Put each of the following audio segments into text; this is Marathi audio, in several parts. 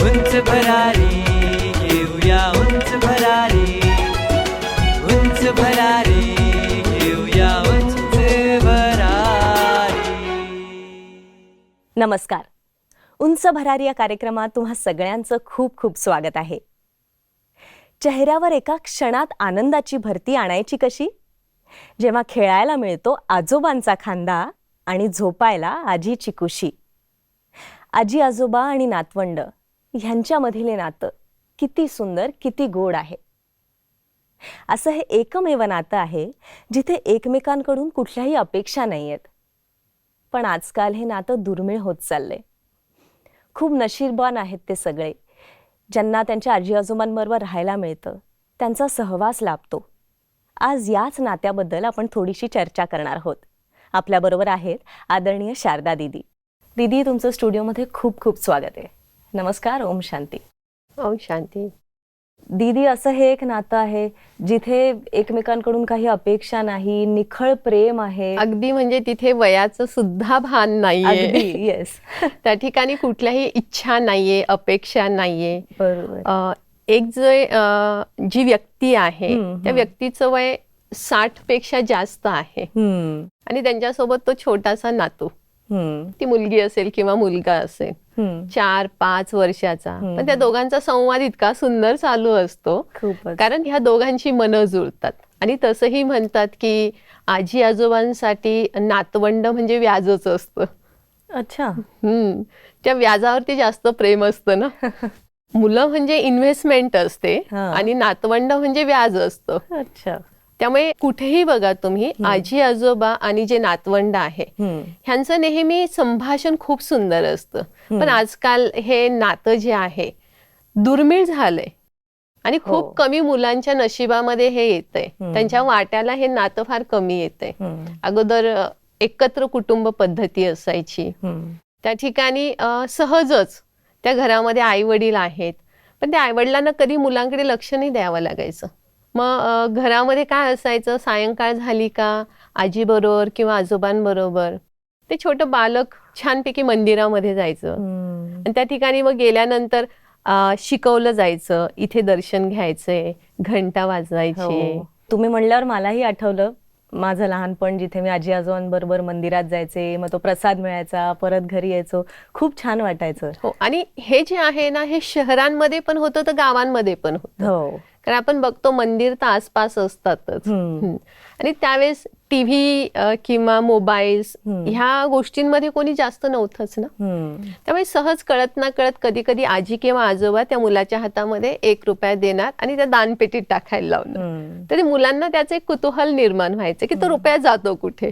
उंच भरारी घेऊया उंच भरारी. उंच भरारी घेऊया उंच भरारी. नमस्कार. उंच भरारी या कार्यक्रमात तुम्हा सगळ्यांचं खूप खूप स्वागत आहे. चेहऱ्यावर एका क्षणात आनंदाची भरती आणायची कशी? जेव्हा खेळायला मिळतो आजोबांचा खांदा आणि झोपायला आजीची कुशी आजी आजोबा आणि नातवंड. ह्यांच्यामधील नातं किती सुंदर किती गोड आहे. असं हे एकमेव नातं आहे जिथे एकमेकांकडून कुठल्याही अपेक्षा नाही आहेत. पण आजकाल हे नातं दुर्मिळ होत चाललंय. खूप नशीबवान आहेत ते सगळे. ज्यांना त्यांच्या आजी आजोबांबरोबर राहायला मिळतं त्यांचा सहवास लाभतो. आज याच नात्याबद्दल आपण थोडीशी चर्चा करणार आहोत. आपल्याबरोबर आहेत आदरणीय शारदा दिदी. दिदी तुमचं स्टुडिओमध्ये खूप खूप स्वागत आहे. नमस्कार ओम शांती. ओम शांती. दीदी असं हे एक नातं आहे जिथे एकमेकांकडून काही अपेक्षा नाही निखळ प्रेम आहे. अगदी म्हणजे तिथे वयाचं सुद्धा भान नाहीये. येस त्या ठिकाणी कुठल्याही इच्छा नाहीये अपेक्षा नाहीये. बरोबर. एक जे जी व्यक्ती आहे त्या. व्यक्तीचं वय साठपेक्षा जास्त आहे. आणि त्यांच्यासोबत तो छोटासा नातू. ती मुलगी असेल किंवा मुलगा असेल. चार पाच वर्षाचा. पण त्या दोघांचा संवाद इतका सुंदर चालू असतो. कारण ह्या दोघांची मनं जुळतात. आणि तसंही म्हणतात की आजी आजोबांसाठी नातवंड म्हणजे व्याजच असतं. अच्छा. हम्म. त्या व्याजावरती जास्त प्रेम असतं ना. मुलं म्हणजे इन्व्हेस्टमेंट असते. आणि नातवंड म्हणजे व्याज असतं. अच्छा. त्यामुळे कुठेही बघा तुम्ही आजी आजोबा आणि जे नातवंड आहे ह्यांचं नेहमी संभाषण खूप सुंदर असतं. पण आजकाल हे नातं जे आहे दुर्मिळ झालंय आणि हो. खूप कमी मुलांच्या नशिबामध्ये हे येतंय. त्यांच्या वाट्याला हे नातं फार कमी येतंय. अगोदर एकत्र कुटुंब पद्धती असायची. त्या ठिकाणी सहजच त्या घरामध्ये आई वडील आहेत. पण त्या आईवडिलांना कधी मुलांकडे लक्ष नाही द्यावं लागायचं. मग घरामध्ये काय असायचं? सायंकाळ झाली का? आजीबरोबर किंवा आजोबांबरोबर ते छोटं बालक छानपैकी मंदिरामध्ये जायचं. आणि त्या ठिकाणी मग गेल्यानंतर शिकवलं जायचं. इथे दर्शन घ्यायचंय घंटा वाजवायची. हो. तुम्ही म्हणल्यावर मलाही आठवलं. माझं लहानपण जिथे मी आजी आजोबांबरोबर मंदिरात जायचे मग तो प्रसाद मिळायचा परत घरी यायचो. खूप छान वाटायचं. हो. आणि हे जे आहे ना हे शहरांमध्ये पण होतं तर गावांमध्ये पण होतं. हो. कारण आपण बघतो मंदिर तर आसपास असतातच. आणि त्यावेळेस टीव्ही किंवा मोबाईल्स. ह्या गोष्टींमध्ये कोणी जास्त नव्हतंच ना. त्यामुळे सहज कळत ना कळत कधी कधी आजी किंवा आजोबा त्या मुलाच्या हातामध्ये एक रुपया देणार आणि त्या दानपेटीत टाकायला लावणार. तरी मुलांना त्याचं एक कुतूहल निर्माण व्हायचं की तो रुपया जातो कुठे.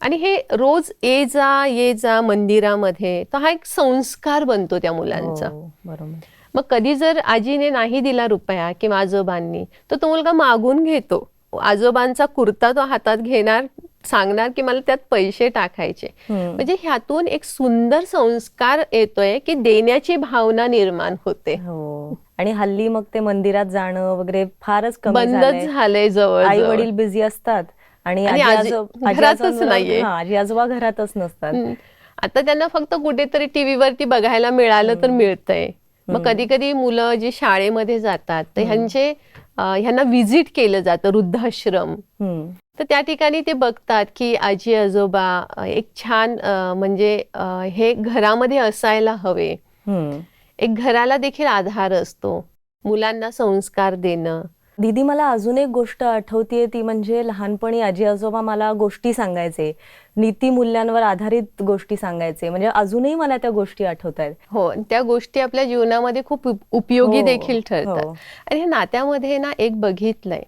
आणि हे रोज ये जा ये जा मंदिरामध्ये तर हा एक संस्कार बनतो त्या मुलांचा हो, बरोबर मग कधी जर आजीने नाही दिला रुपया किंवा आजोबांनी तर तो मुलगा मागून घेतो. आजोबांचा कुर्ता तो हातात घेणार सांगणार की मला त्यात पैसे टाकायचे. म्हणजे ह्यातून एक सुंदर संस्कार येतोय की देण्याची भावना निर्माण होते. हो. आणि हल्ली मग ते मंदिरात जाणं वगैरे फारच बंदच झालंय. जवळ आई वडील बिझी असतात आणि घरातच नाहीये. आजी आजोबा घरातच नसतात. आता त्यांना फक्त कुठेतरी टीव्हीवरती बघायला मिळालं तर मिळतंय. मग कधी कधी मुलं जी शाळेमध्ये जातात तर ह्यांचे ह्यांना व्हिजिट केलं जातं वृद्धाश्रम. तर त्या ठिकाणी ते बघतात की आजी आजोबा एक छान म्हणजे हे घरामध्ये असायला हवे. एक घराला देखील आधार असतो. मुलांना संस्कार देणं. दीदी मला अजून एक गोष्ट आठवतीये. ती म्हणजे लहानपणी आजी आजोबा मला गोष्टी सांगायचे. नीतिमूल्यांवर आधारित गोष्टी सांगायचे. म्हणजे अजूनही मला त्या गोष्टी आठवत आहेत हो त्या गोष्टी आपल्या जीवनामध्ये खूप उप- उपयोगी हो, देखील ठरतात. हो. आणि ह्या नात्यामध्ये ना एक बघितलंय.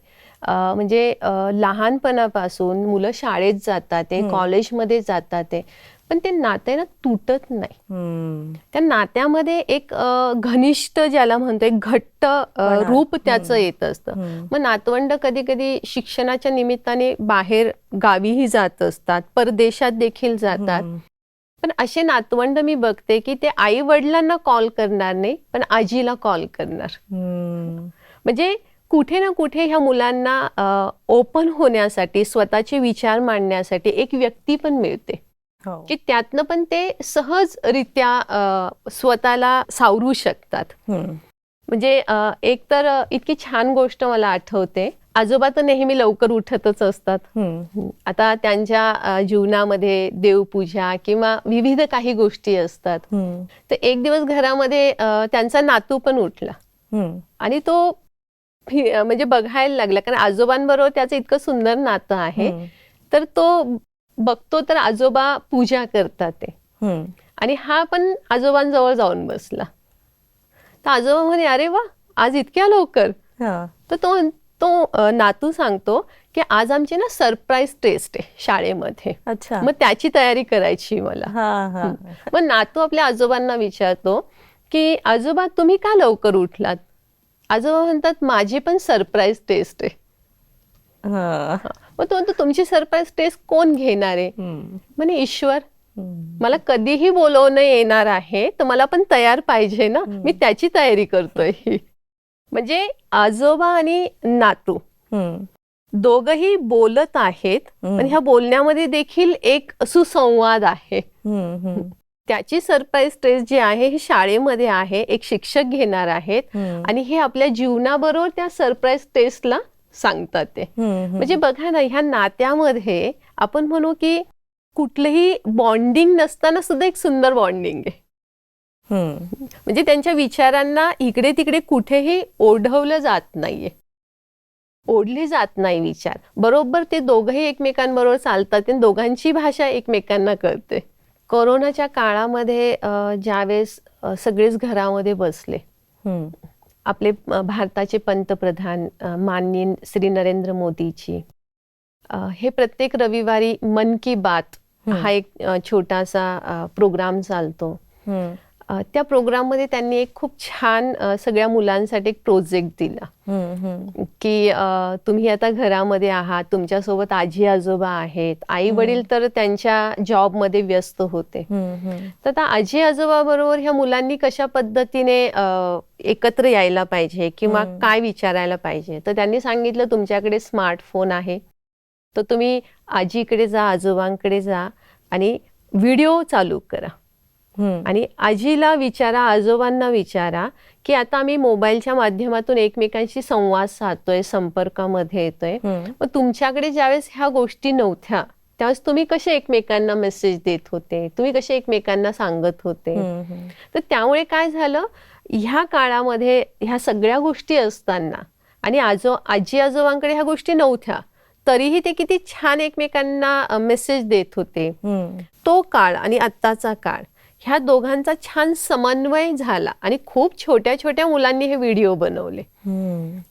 म्हणजे लहानपणापासून मुलं शाळेत जातात ते कॉलेजमध्ये जातात ते. पण ते नातं ना तुटत नाही. त्या नात्यामध्ये एक घनिष्ठ ज्याला म्हणतो एक घट्ट रूप त्याचं येत असतं. मग नातवंड कधी कधी शिक्षणाच्या निमित्ताने बाहेर गावीही जात असतात परदेशात देखील जातात. पण असे नातवंड मी बघते की ते आई वडिलांना कॉल करणार नाही पण आजीला कॉल करणार. म्हणजे कुठे ना कुठे ह्या मुलांना ओपन होण्यासाठी स्वतःचे विचार मांडण्यासाठी एक व्यक्ती पण मिळते. की त्यातनं पण ते सहजरित्या स्वतःला सावरू शकतात. म्हणजे एक तर इतकी छान गोष्ट मला आठवते आजोबा तर नेहमी लवकर उठतच असतात. आता त्यांच्या जीवनामध्ये देवपूजा किंवा विविध काही गोष्टी असतात. तर एक दिवस घरामध्ये त्यांचा नातू पण उठला. आणि तो म्हणजे बघायला लागला कारण आजोबांबरोबर त्याचं इतकं सुंदर नातं आहे. तर तो बघतो तर आजोबा पूजा करतात ते. आणि हा पण आजोबांजवळ जाऊन बसला. तर आजोबा म्हणे अरे वा आज इतक्या लवकर. हा. तर तो तो नातू सांगतो की आज आमची ना सरप्राईज टेस्ट आहे शाळेमध्ये. अच्छा. मग त्याची तयारी करायची मला. हा हा. मग नातू आपल्या आजोबांना विचारतो की आजोबा तुम्ही का लवकर उठलात? आजोबा म्हणतात माझी पण सरप्राईज टेस्ट आहे. मग तो म्हणतो तुमची सरप्राईज टेस्ट कोण घेणार आहे. म्हणे ईश्वर. मला कधीही बोलवणं येणार आहे तर मला पण तयार पाहिजे ना मी त्याची तयारी करतोय ही म्हणजे आजोबा आणि नातू. दोघही बोलत आहेत पण ह्या बोलण्यामध्ये देखील एक सुसंवाद आहे. त्याची सरप्राईज टेस्ट जी आहे ही शाळेमध्ये आहे एक शिक्षक घेणार आहेत. आणि हे आपल्या जीवनाबरोबर त्या सरप्राईज टेस्टला सांगतात ते. म्हणजे बघा ना ह्या नात्यामध्ये आपण म्हणू की कुठलंही बॉन्डिंग नसताना सुद्धा एक सुंदर बॉन्डिंग आहे. म्हणजे त्यांच्या विचारांना इकडे तिकडे कुठेही ओढवलं जात नाहीये ओढले जात नाही विचार बरोबर ते दोघंही एकमेकांबरोबर चालतात आणि दोघांची भाषा एकमेकांना कळते कोरोनाच्या काळामध्ये ज्यावेळेस सगळेच घरामध्ये बसले. आपले भारताचे पंतप्रधान माननीय श्री नरेंद्र मोदीजी. हे प्रत्येक रविवारी मन की बात हा. एक छोटासा प्रोग्राम चालतो. त्या प्रोग्राममध्ये त्यांनी एक खूप छान सगळ्या मुलांसाठी एक प्रोजेक्ट दिला. की तुम्ही आता घरामध्ये आहात तुमच्यासोबत आजी आजोबा आहेत आई वडील तर त्यांच्या जॉबमध्ये व्यस्त होते. तर आता आजी आजोबा बरोबर ह्या मुलांनी कशा पद्धतीने एकत्र यायला पाहिजे किंवा काय विचारायला पाहिजे तर त्यांनी सांगितलं तुमच्याकडे स्मार्टफोन आहे तर तुम्ही आजीकडे जा आजोबांकडे जा आणि व्हिडिओ चालू करा. आणि आजीला विचारा आजोबांना विचारा की आता आम्ही मोबाईलच्या माध्यमातून एकमेकांशी संवाद साधतोय संपर्कामध्ये येतोय. मग तुमच्याकडे ज्यावेळेस ह्या गोष्टी नव्हत्या त्यावेळेस तुम्ही कसे एकमेकांना मेसेज देत होते तुम्ही कसे एकमेकांना सांगत होते. तर त्यामुळे काय झालं ह्या काळामध्ये ह्या सगळ्या गोष्टी असताना आणि आजो आजी आजोबांकडे ह्या गोष्टी नव्हत्या तरीही ते किती छान एकमेकांना मेसेज देत होते. तो काळ आणि आत्ताचा काळ ह्या दोघांचा छान समन्वय झाला आणि खूप छोट्या छोट्या मुलांनी हे व्हिडिओ बनवले.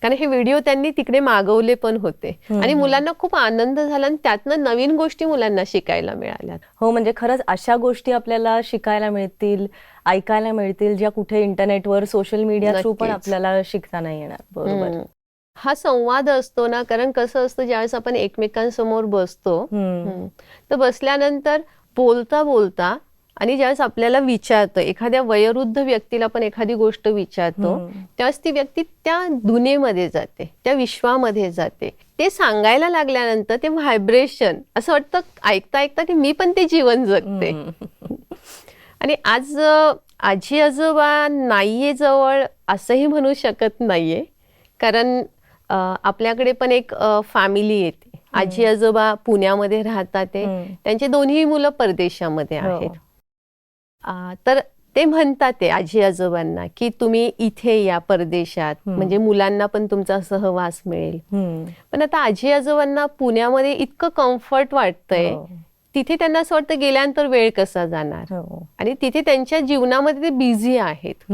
कारण हे व्हिडिओ त्यांनी तिकडे मागवले पण होते आणि मुलांना खूप आनंद झाला आणि त्यातनं नवीन गोष्टी मुलांना शिकायला मिळाल्या हो म्हणजे खरंच अशा गोष्टी आपल्याला शिकायला मिळतील ऐकायला मिळतील ज्या कुठे इंटरनेटवर सोशल मीडिया थ्रू पण. आपल्याला शिकता नाही येणार बरोबर. हा संवाद असतो ना कारण कसं असतं ज्यावेळेस आपण एकमेकांसमोर बसतो. तर बसल्यानंतर बोलता बोलता आणि ज्यावेळेस आपल्याला विचारतं एखाद्या वयोवृद्ध व्यक्तीला पण एखादी गोष्ट विचारतो. त्यावेळेस ती व्यक्ती त्या दुनियेमध्ये जाते त्या विश्वामध्ये जाते ते सांगायला लागल्यानंतर ते व्हायब्रेशन असं वाटतं ऐकता ऐकता की मी पण ते जीवन जगते. आणि आज आजी आजोबा नाहीये जवळ असंही म्हणू शकत नाहीये कारण आपल्याकडे पण एक फॅमिली येते आजी आजोबा पुण्यामध्ये राहतात ते. त्यांचे दोन्ही मुलं परदेशामध्ये हो. आहेत तर ते म्हणतात ते आजी आजोबांना की तुम्ही इथे या परदेशात म्हणजे मुलांना पण तुमचा सहवास मिळेल. पण आता आजी आजोबांना पुण्यामध्ये इतकं कम्फर्ट वाटतंय हो. तिथे त्यांना असं वाटतं गेल्यानंतर वेळ कसा जाणार हो. आणि तिथे त्यांच्या जीवनामध्ये ते बिझी आहेत.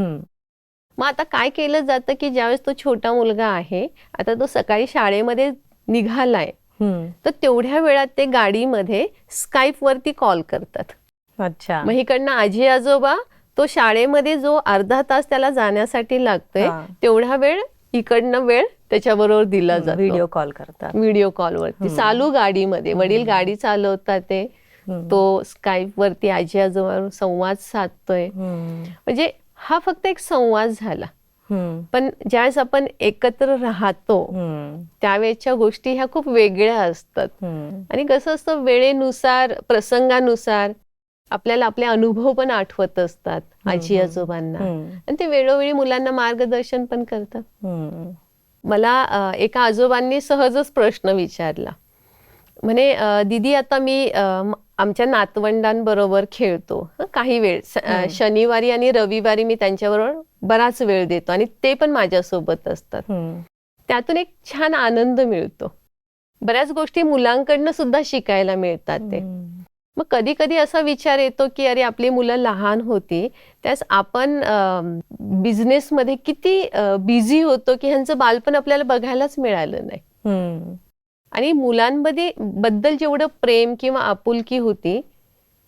मग आता काय केलं जातं की ज्यावेळेस तो छोटा मुलगा आहे आता तो सकाळी शाळेमध्ये निघालाय. तर तेवढ्या वेळात ते गाडीमध्ये स्काईप वरती कॉल करतात अच्छा मग इकडनं आजी आजोबा तो शाळेमध्ये जो अर्धा तास त्याला जाण्यासाठी लागतोय. तेवढा वेळ इकडनं वेळ त्याच्याबरोबर दिला जातो व्हिडिओ कॉल करतात व्हिडिओ कॉलवरती चालू गाडीमध्ये वडील गाडी चालवतात ते तो स्काईप वरती आजी आजोबावर संवाद साधतोय. म्हणजे हा फक्त एक संवाद झाला. पण ज्यावेळेस आपण एकत्र राहतो. त्यावेळेच्या गोष्टी ह्या खूप वेगळ्या असतात. आणि कसं असतं वेळेनुसार प्रसंगानुसार आपल्याला आपले अनुभव पण आठवत असतात आजी आजोबांना. आणि ते वेळोवेळी मुलांना मार्गदर्शन पण करतात. मला एका आजोबांनी सहजच प्रश्न विचारला. म्हणे दीदी आता मी आमच्या नातवंडांबरोबर खेळतो. काही वेळ शनिवारी आणि रविवारी मी त्यांच्याबरोबर बराच वेळ देतो आणि ते पण माझ्यासोबत असतात. त्यातून एक छान आनंद मिळतो. बऱ्याच गोष्टी मुलांकडनं सुद्धा शिकायला मिळतात ते. मग कधी कधी असा विचार येतो की अरे आपली मुलं लहान होती त्यास आपण बिझनेसमध्ये किती बिझी होतो की ह्यांचं बालपण आपल्याला बघायलाच मिळालं नाही. आणि मुलांमध्ये बद्दल जेवढं प्रेम किंवा आपुलकी होती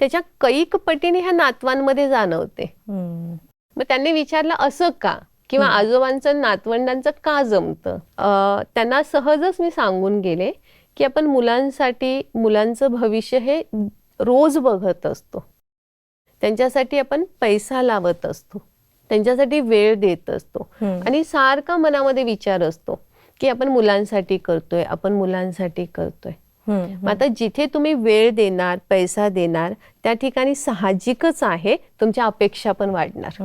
त्याच्या कैक पटीने ह्या नातवांमध्ये जाणवते. मग त्यांनी विचारलं असं का? किंवा आजोबांचं नातवंडांचं का जमतं? त्यांना सहजच मी सांगून गेले की आपण मुलांसाठी मुलांचं भविष्य हे रोज बघत असतो त्यांच्यासाठी आपण पैसा लावत असतो त्यांच्यासाठी वेळ देत असतो. आणि सारखा मनामध्ये विचार असतो की आपण मुलांसाठी करतोय आपण मुलांसाठी करतोय. मग आता जिथे तुम्ही वेळ देणार पैसा देणार त्या ठिकाणी साहजिकच आहे तुमच्या अपेक्षा पण वाढणार.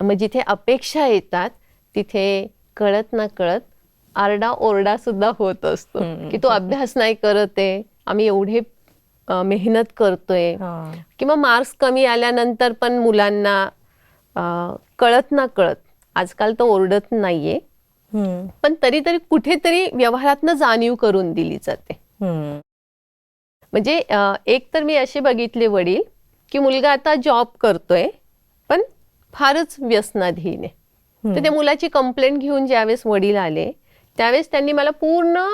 मग जिथे अपेक्षा येतात तिथे कळत ना कळत आरडा ओरडा सुद्धा होत असतो. की तो अभ्यास नाही करत आहे आम्ही एवढे मेहनत करतोय. किंवा मार्क्स कमी आल्यानंतर पण मुलांना कळत ना कळत आजकाल तर ओरडत नाहीये. पण तरी तरी कुठेतरी व्यवहारातनं जाणीव करून दिली जाते. म्हणजे एक तर मी असे बघितले वडील की मुलगा आता जॉब करतोय पण फारच व्यसनाधीन आहे तर त्या मुलाची कंप्लेंट घेऊन ज्यावेळेस वडील आले त्यावेळेस त्यांनी मला पूर्ण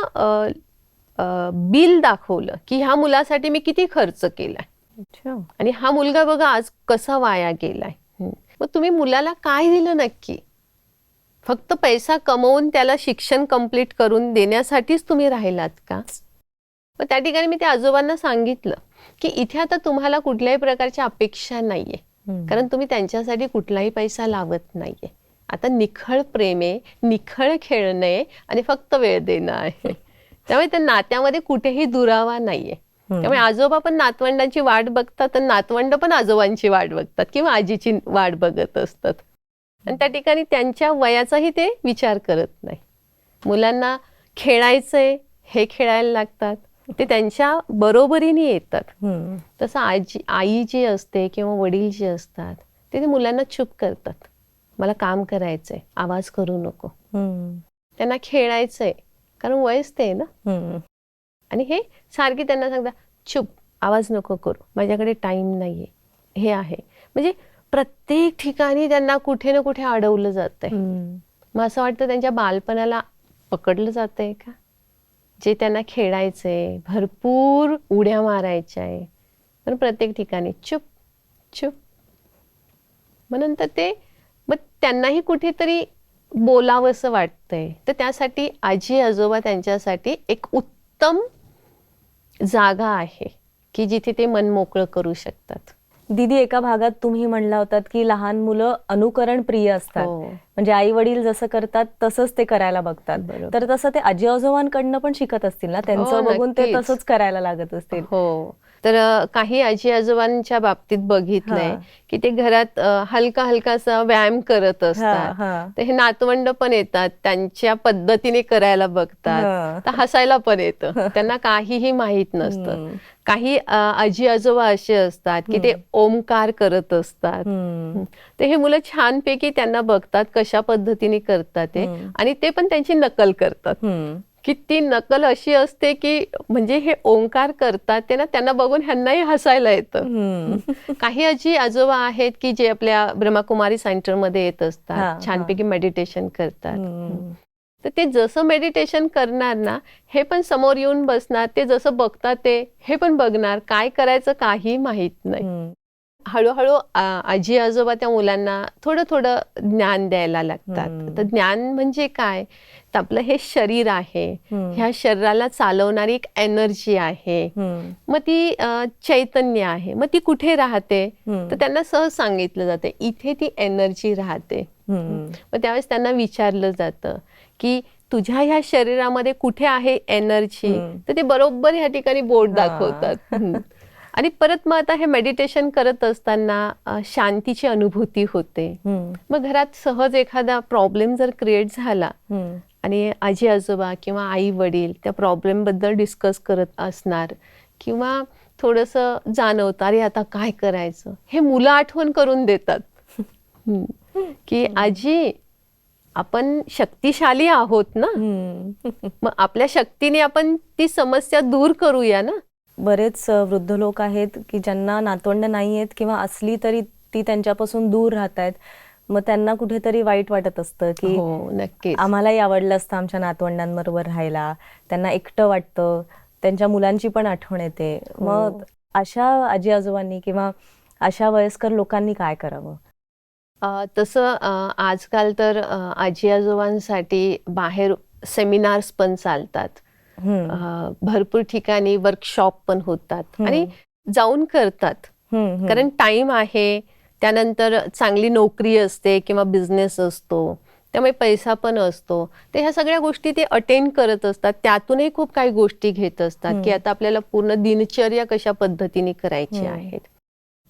बिल दाखवलं की ह्या मुलासाठी मी किती खर्च केलाय. आणि हा मुलगा बघा आज कसा वाया गेलाय. मग तुम्ही मुलाला काय दिलं नक्की? फक्त पैसा कमवून त्याला शिक्षण कंप्लीट करून देण्यासाठीच तुम्ही राहिलात का? मग त्या ठिकाणी मी त्या आजोबांना सांगितलं की इथे आता तुम्हाला कुठल्याही प्रकारच्या अपेक्षा नाहीये. कारण तुम्ही त्यांच्यासाठी कुठलाही पैसा लावत नाहीये. आता निखळ प्रेम निखळ खेळणं आणि फक्त वेळ देणं आहे. त्यामुळे त्या नात्यामध्ये कुठेही दुरावा नाहीये. त्यामुळे आजोबा पण नातवंडांची वाट बघतात आणि नातवंड पण आजोबांची वाट बघतात किंवा आजीची वाट बघत असतात. आणि त्या ठिकाणी त्यांच्या वयाचाही ते विचार करत नाही. मुलांना खेळायचंय हे खेळायला लागतात. ते त्यांच्या बरोबरीने येतात. तसं आजी आई जी असते किंवा वडील जे असतात ते ते मुलांना चूप करतात. मला काम करायचंय आवाज करू नको. त्यांना खेळायचंय. कारण वयच ते आहे ना. आणि हे सारखी त्यांना सांगता चुप आवाज नको करू माझ्याकडे टाइम नाहीये. हे आहे. म्हणजे प्रत्येक ठिकाणी त्यांना कुठे ना कुठे अडवलं जातंय. हम्म. मग असं वाटतं त्यांच्या बालपणाला पकडलं जातंय का? जे त्यांना खेळायचंय भरपूर उड्या मारायच्या आहे पण प्रत्येक ठिकाणी चुप चुप. मग नंतर ते मग त्यांनाही कुठेतरी बोलावंसं वाटतंय. तर त्यासाठी आजी आजोबा त्यांच्यासाठी एक उत्तम जागा आहे की जिथे ते मन मोकळं करू शकतात. दीदी एका भागात तुम्ही म्हणला होतात की लहान मुलं अनुकरण प्रिय असतात. हो. म्हणजे आई वडील जसं करतात तसंच ते करायला बघतात. बरोबर. तर तसं ते आजी आजोबांकडनं पण शिकत असतील ना? त्यांचं हो, बघून ते नक्कीच. तसंच करायला लागत असतील. हो. तर काही आजी आजोबांच्या बाबतीत बघितलंय. की ते घरात अ, हलका हलकासा व्यायाम करत असतात हा. तर हे नातवंड पण येतात त्यांच्या पद्धतीने करायला. बघतात तर हसायला पण येतं त्यांना काहीही माहीत नसतं. काही आजी आजोबा असे असतात की ते ओमकार करत असतात. तर हे मुलं छानपैकी त्यांना बघतात कशा पद्धतीने करतात ते आणि ते पण त्यांची नकल करतात. की ती नकल अशी असते की म्हणजे हे ओंकार करतात ते ना त्यांना बघून ह्यांनाही हसायला येतं. काही आजी आजोबा आहेत की जे आपल्या ब्रह्माकुमारी सेंटरमध्ये येत असतात छानपैकी मेडिटेशन करतात. तर ते जसं मेडिटेशन करणार ना हे पण समोर येऊन बसणार ते जसं बघतात ते हे पण बघणार काय करायचं काही माहीत नाही. हळूहळू आजी आजोबा त्या मुलांना थोडं थोडं ज्ञान द्यायला लागतात. तर ज्ञान म्हणजे काय तर आपलं हे शरीर आहे. ह्या शरीराला चालवणारी एक एनर्जी आहे. मग ती चैतन्य आहे मग ती कुठे राहते. तर त्यांना सहज सांगितलं जाते इथे ती एनर्जी राहते. मग त्यावेळेस त्यांना विचारलं जातं की तुझ्या ह्या शरीरामध्ये कुठे आहे एनर्जी. तर ते बरोबर ह्या ठिकाणी बोर्ड. दाखवतात. आणि परत मग आता हे मेडिटेशन करत असताना शांतीची अनुभूती होते. मग घरात सहज एखादा प्रॉब्लेम जर क्रिएट झाला. आणि आजी आजोबा किंवा आई वडील त्या प्रॉब्लेमबद्दल डिस्कस करत असणार किंवा थोडंसं जाणवतं अरे आता काय करायचं हे मुलं आठवण करून देतात. की आजी आपण शक्तिशाली आहोत ना. मग आपल्या शक्तीने आपण ती समस्या दूर करूया ना बरेच वृद्ध लोक आहेत की ज्यांना नातवंड नाही आहेत किंवा असली तरी ती त्यांच्यापासून दूर राहत आहेत मग त्यांना कुठेतरी वाईट वाटत असतं की हो नक्कीच. आम्हालाही आवडलं असतं आमच्या नातवंडांबरोबर राहायला. त्यांना एकटं वाटतं त्यांच्या मुलांची पण आठवण येते. मग अशा आजी आजोबांनी किंवा अशा वयस्कर लोकांनी काय करावं? अ, तसं अ, आजकाल तर अ, आजी आजोबांसाठी बाहेर सेमिनार्स पण चालतात. भरपूर ठिकाणी वर्कशॉप पण होतात. आणि जाऊन करतात. कारण टाइम आहे त्यानंतर चांगली नोकरी असते किंवा बिझनेस असतो त्यामुळे पैसा पण असतो तर ह्या सगळ्या गोष्टी ते अटेंड करत असतात त्यातूनही खूप काही गोष्टी घेत असतात की आता आपल्याला पूर्ण दिनचर्या कशा पद्धतीने करायची. आहेत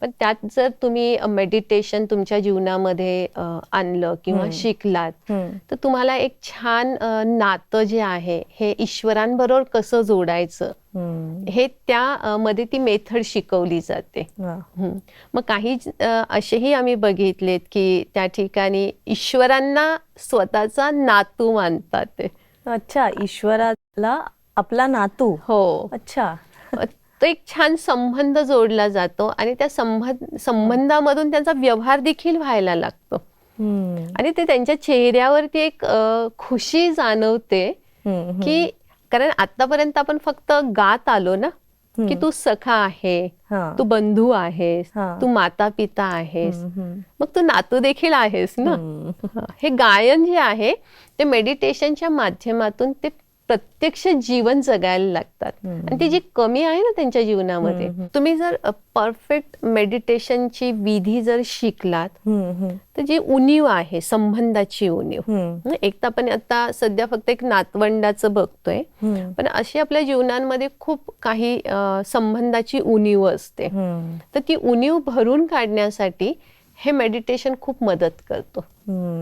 पण त्यात जर तुम्ही मेडिटेशन तुमच्या जीवनामध्ये आणलं किंवा. शिकलात. तर तुम्हाला एक छान नातं जे आहे हे ईश्वरांबरोबर कसं जोडायचं. हे त्या मध्ये ती मेथड शिकवली जाते. मग काही असेही आम्ही बघितलेत की त्या ठिकाणी ईश्वरांना स्वतःचा नातू मानतात अच्छा ईश्वराला आपला नातू हो अच्छा तो एक छान संबंध जोडला जातो आणि त्या संबंध संबंधामधून त्यांचा व्यवहार देखील व्हायला लागतो. आणि ते त्यांच्या चेहऱ्यावरती एक खुशी जाणवते. की कारण आतापर्यंत आपण फक्त गात आलो ना की तू सखा आहे. तू बंधू आहेस. तू माता पिता आहेस. मग तू नातू देखील आहेस ना. हे गायन जे आहे ते मेडिटेशनच्या माध्यमातून ते प्रत्यक्ष जीवन जगायला लागतात आणि ती जी कमी आहे ना त्यांच्या जीवनामध्ये तुम्ही जर परफेक्ट मेडिटेशनची विधी जर शिकलात. तर जी उणीव आहे संबंधाची उणीव एक तर आपण आता सध्या फक्त एक नातवंडाचं बघतोय. पण अशी आपल्या जीवनांमध्ये खूप काही संबंधाची उणीव असते. तर ती उणीव भरून काढण्यासाठी हे मेडिटेशन खूप मदत करतो.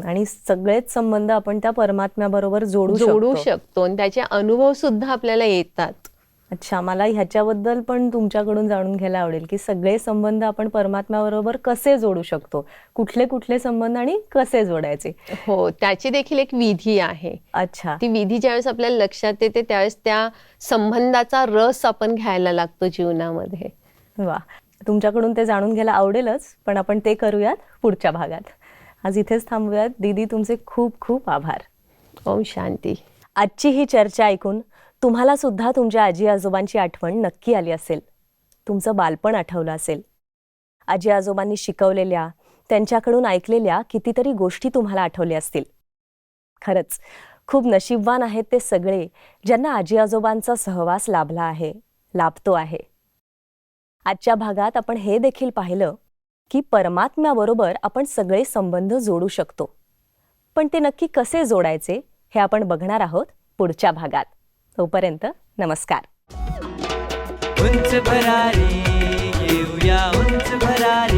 आणि सगळेच संबंध आपण त्या परमात्म्याबरोबर जोडू जोडू शकतो शकतो. आणि त्याचे अनुभव सुद्धा आपल्याला येतात. अच्छा मला ह्याच्याबद्दल पण तुमच्याकडून जाणून घ्यायला आवडेल की सगळे संबंध आपण परमात्म्याबरोबर कसे जोडू शकतो? कुठले कुठले संबंध आणि कसे जोडायचे? हो त्याची देखील एक विधी आहे. अच्छा. ती विधी ज्यावेळेस आपल्याला लक्षात येते त्यावेळेस त्या संबंधाचा रस आपण घ्यायला लागतो जीवनामध्ये. वा. तुमच्याकडून ते जाणून घ्यायला आवडेलच पण आपण ते करूयात पुढच्या भागात. आज इथेच थांबूयात. दीदी तुमचे खूप खूप आभार. ओम शांती. आजची ही चर्चा ऐकून तुम्हाला सुद्धा तुमच्या आजी आजोबांची आठवण नक्की आली असेल. तुमचं बालपण आठवलं असेल. आजी आजोबांनी शिकवलेल्या त्यांच्याकडून ऐकलेल्या कितीतरी गोष्टी तुम्हाला आठवल्या असतील. खरंच खूप नशीबवान आहेत ते सगळे ज्यांना आजी आजोबांचा सहवास लाभला आहे लाभतो आहे. आजच्या भागात आपण हे देखील पाहिलं की परमात्म्याबरोबर आपण सगळे संबंध जोडू शकतो. पण ते नक्की कसे जोडायचे हे आपण बघणार आहोत पुढच्या भागात. तोपर्यंत नमस्कार. उंच भरारी उंच भरारी.